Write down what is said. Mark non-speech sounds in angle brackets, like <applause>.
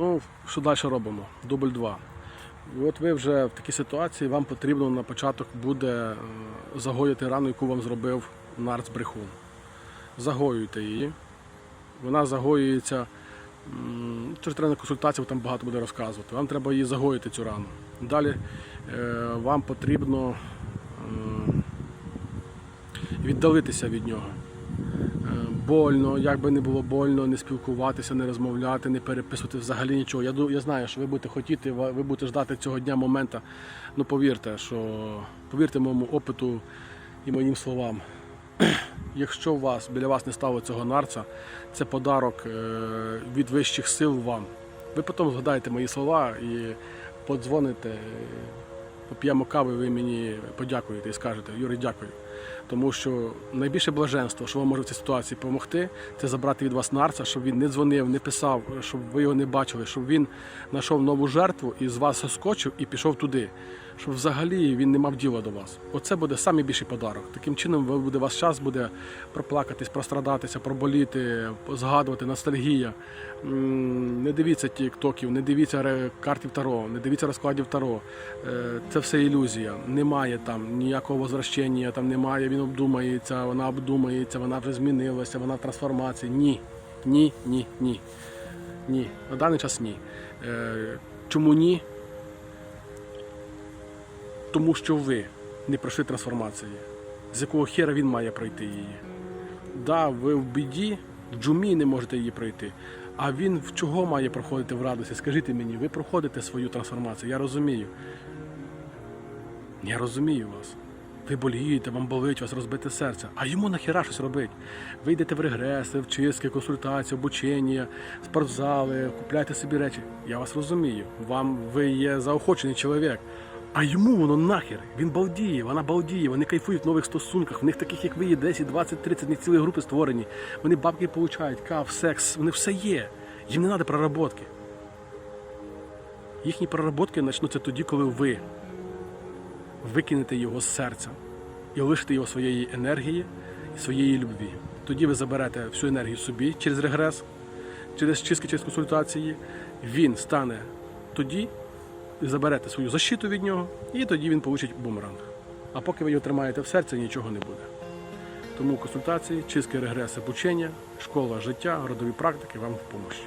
Ну, що далі робимо? Дубль 2. І от ви вже в такій ситуації, вам потрібно на початок буде е, загоїти рану, яку вам зробив нарц брехун. Загоюйте її. Вона загоюється. треба на консультацію, там багато буде розказувати. Вам треба її загоїти цю рану. Далі е, вам потрібно е, віддалитися від нього. Больно, як би не було больно, не спілкуватися, не розмовляти, не переписувати взагалі нічого. Я, я знаю, що ви будете хотіти, ви будете ждати цього дня моменту. Ну повірте, що повірте моєму опиту і моїм словам. <clears throat> Якщо у вас біля вас не стало цього нарца, це подарок е, від вищих сил вам. Ви потім згадаєте мої слова і подзвоните, поп'ємо кави, ви мені подякуєте і скажете, Юрій, дякую. Тому що найбільше блаженство, що вам може в цій ситуації допомогти, це забрати від вас нарца, щоб він не дзвонив, не писав, щоб ви його не бачили, щоб він знайшов нову жертву і з вас соскочив і пішов туди. Щоб взагалі він не мав діла до вас. Оце буде найбільший подарок. Таким чином, ви буде ваш час буде проплакатись, прострадатися, проболіти, згадувати, ностальгія. Не дивіться тіктоків, не дивіться картів Таро, не дивіться розкладів Таро. Е, Це все ілюзія. Немає там ніякого возвращення, там немає, він обдумається, вона обдумається, вона вже змінилася, вона в трансформації. Ні. Ні, ні, ні. Ні. На даний час ні. Е, Чому ні? Тому що ви не пройшли трансформації. З якого хера він має пройти її? Да, ви в біді, в джумі не можете її пройти. А він в чого має проходити в радості? Скажіть мені, ви проходите свою трансформацію, я розумію. Я розумію вас. Ви болієте, вам болить, вас розбите серце. А йому нахіра щось робить. Ви йдете в регреси, в чистки, консультації, обучення, спортзали, купляйте собі речі. Я вас розумію. Вам ви є заохочений чоловік. А йому воно нахер. Він балдіє, вона балдіє, вони кайфують в нових стосунках. В них таких, як ви, є 10, 20, 30, в них цілі групи створені. Вони бабки получають, кав, секс, вони все є. Їм не треба проработки. Їхні проработки почнуться тоді, коли ви викинете його з серця і лишите його своєї енергії і своєї любві. Тоді ви заберете всю енергію собі через регрес, через чистки, через консультації. Він стане тоді, заберете свою защиту від нього, і тоді він получить бумеранг. А поки ви його тримаєте в серці, нічого не буде. Тому консультації, чистки, регрес, обучення, школа життя, родові практики вам в помощі.